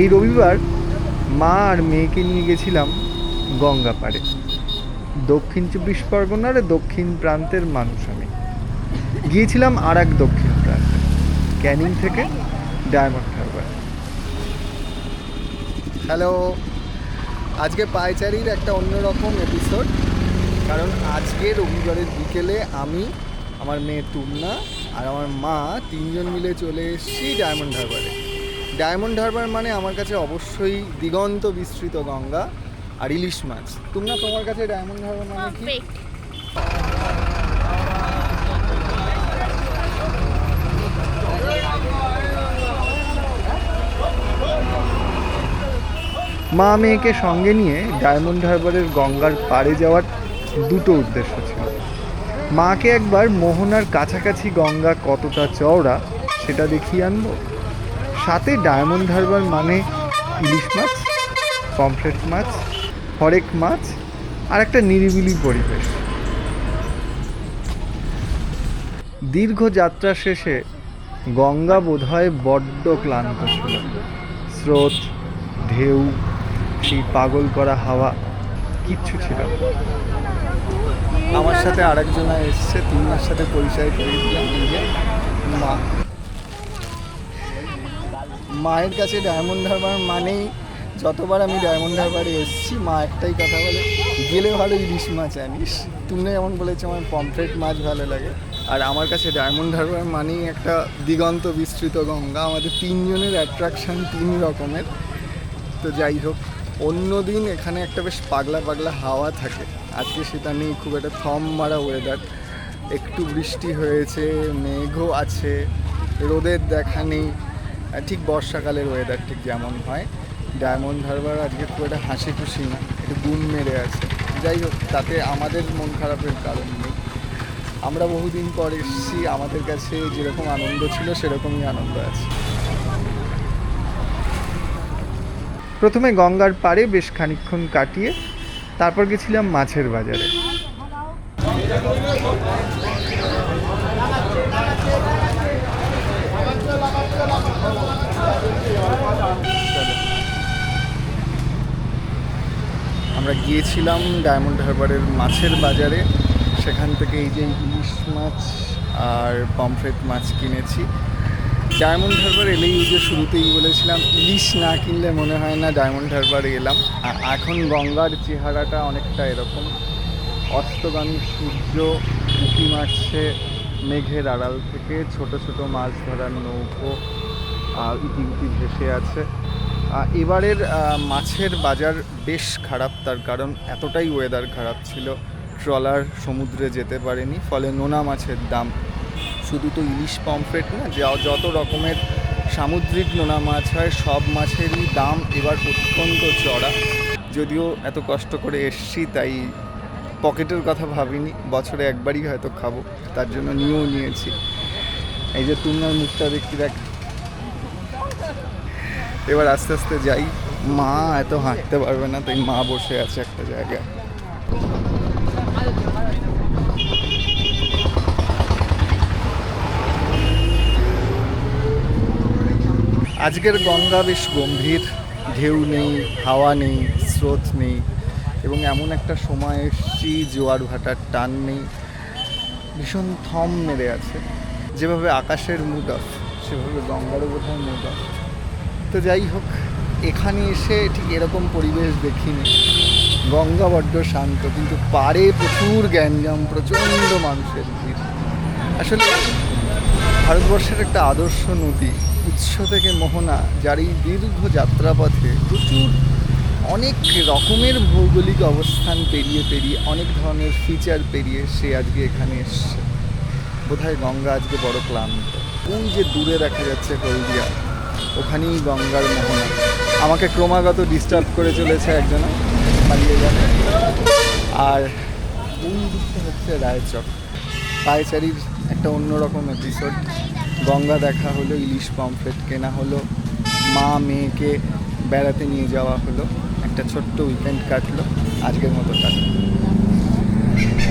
এই রবিবার মা আর মেয়েকে নিয়ে গেছিলাম গঙ্গা পাড়ে। দক্ষিণ চব্বিশ পরগনার দক্ষিণ প্রান্তের মানুষ আমি। গিয়েছিলাম আর এক দক্ষিণ প্রান্তে, ক্যানিং থেকে ডায়মন্ড হারবার। হ্যালো, আজকে পায়চারির একটা অন্যরকম এপিসোড কারণ আজকে রবিবারের বিকেলে আমি, আমার মেয়ে তুমনা আর আমার মা তিনজন মিলে চলে এসেছি ডায়মন্ড হারবারে। ডায়মন্ড হারবার মানে আমার কাছে অবশ্যই দিগন্ত বিস্তৃত গঙ্গা আর ইলিশ মাছ। তুমনা তোমার কাছে ডায়মন্ড হারবার মানে কি? মা মেয়েকে সঙ্গে নিয়ে ডায়মন্ড হারবারের গঙ্গার পাড়ে যাওয়ার দুটো উদ্দেশ্য ছিল। মাকে একবার মোহনার কাছাকাছি গঙ্গা কতটা চওড়া সেটা দেখিয়ে আনব। সাথে ডায়মন্ড হারবার মানে ইলিশ মাছ পমফ্রেট মাছ, হরেক মাছ, আর একটা নিরিবিলি পরিবেশ। দীর্ঘ যাত্রা শেষে গঙ্গা বোধহয় বড্ড ক্লান্ত ছিল। স্রোত, ঢেউ, সেই পাগল করা হাওয়া, কিচ্ছু ছিল। আমার সাথে আরেকজনা এসছে তিনটার সাথে পরিচয় করিয়ে দিলাম মা। মায়ের কাছে ডায়মন্ড হারবার মানেই যতবার আমি ডায়মন্ড হারবারে এসেছি, মা একটাই কথা বলে, গেলে ভালো ইলিশ মাছ আনিস। তুমি যেমন বলেছ, আমার পমফ্রেট মাছ ভালো লাগে। আর আমার কাছে ডায়মন্ড হারবার মানেই একটা দিগন্ত বিস্তৃত গঙ্গা। আমাদের তিনজনের অ্যাট্রাকশন তিন রকমের। তো যাই হোক অন্য দিন এখানে একটা বেশ পাগলা পাগলা হাওয়া থাকে। আজকে সেটা নেই, খুব একটা থম মারা ওয়েদার একটু বৃষ্টি হয়েছে, মেঘও আছে, রোদের দেখা নেই। ঠিক বর্ষাকালের ওয়েদার ঠিক যেমন হয়। ডায়মন্ড হারবার আজকে খুব একটা হাসি খুশি না, একটু গুম মেরে আছে। যাই হোক, তাতে আমাদের মন খারাপের কারণ নেই। আমরা বহুদিন পর এসেছি, আমাদের কাছে যেরকম আনন্দ ছিল, সেরকমই আনন্দ আছে। প্রথমে গঙ্গার পাড়ে বেশ খানিকক্ষণ কাটিয়ে তারপর গেছিলাম মাছের বাজারে। আমরা গিয়েছিলাম ডায়মন্ড হারবারের মাছের বাজারে। সেখান থেকে এই যে ইলিশ মাছ আর পমফ্রেট মাছ কিনেছি। ডায়মন্ড হারবার এলেই এই যে শুরুতেই বলেছিলাম, ইলিশ না কিনলে মনে হয় না ডায়মন্ড হারবারে এলাম। আর এখন গঙ্গার চেহারাটা অনেকটা এরকম। অস্তগামী সূর্য উঁকি মারছে মেঘের আড়াল থেকে ছোট ছোট মাছ ধরার নৌকো আর ইতি ইতি ভেসে আছে। এবারের মাছের বাজার বেশ খারাপ, তার কারণ এতটাই ওয়েদার খারাপ ছিল। ট্রলার সমুদ্রে যেতে পারেনি, ফলে নোনা মাছের দাম। শুধু তো ইলিশ পমফ্রেট না, যা, যত রকমের সামুদ্রিক নোনা মাছ হয়, সব মাছেরই দাম এবার অত্যন্ত চড়া। যদিও এত কষ্ট করে এসছি, তাই পকেটের কথা ভাবিনি। বছরে একবারই হয়তো খাব, তার জন্য নিয়েও নিয়েছি। এই যে তুমনার মুখটা দেখতে, দেখ এবার আস্তে আস্তে যাই। মা এত হাঁটতে পারবে না, তাই মা বসে আছে একটা জায়গায়। আজকের গঙ্গা বেশ গম্ভীর, ঢেউ নেই, হাওয়া নেই, স্রোত নেই, এবং এমন একটা সময় এসছি, জোয়ার ভাটার টান নেই, ভীষণ থম মেরে আছে। যেভাবে আকাশের মুড অফ সেভাবে গঙ্গারও বোধহয় মুড অফ তো যাই হোক, এখানে এসে ঠিক এরকম পরিবেশ দেখিনি। গঙ্গা বড্ড শান্ত, কিন্তু পাড়ে প্রচুর গ্যাঞ্জাম, প্রচণ্ড মানুষের ভিড়। আসলে ভারতবর্ষের একটা আদর্শ নদী, উৎস থেকে মোহনা, যার এই দীর্ঘ যাত্রাপথে প্রচুর অনেক রকমের ভৌগোলিক অবস্থান পেরিয়ে পেরিয়ে, অনেক ধরনের ফিচার পেরিয়ে সে আজকে এখানে এসছে। বোধহয় গঙ্গা আজকে বড় ক্লান্ত। ওই যে দূরে দেখা যাচ্ছে হলদিয়া। ওখানেই গঙ্গার মোহনা। আমাকে ক্রমাগত ডিস্টার্ব করে চলেছে একজন পালিয়ে যাবে আর ওই হচ্ছে রায়চক। পায়চারির একটা অন্যরকম এপিসোড গঙ্গা দেখা হলো, ইলিশ পমফ্রেট কেনা হলো, মা মেয়েকে বেড়াতে নিয়ে যাওয়া হলো, একটা ছোট্ট উইকেন্ড কাটলো, আজকের মতো কাটলো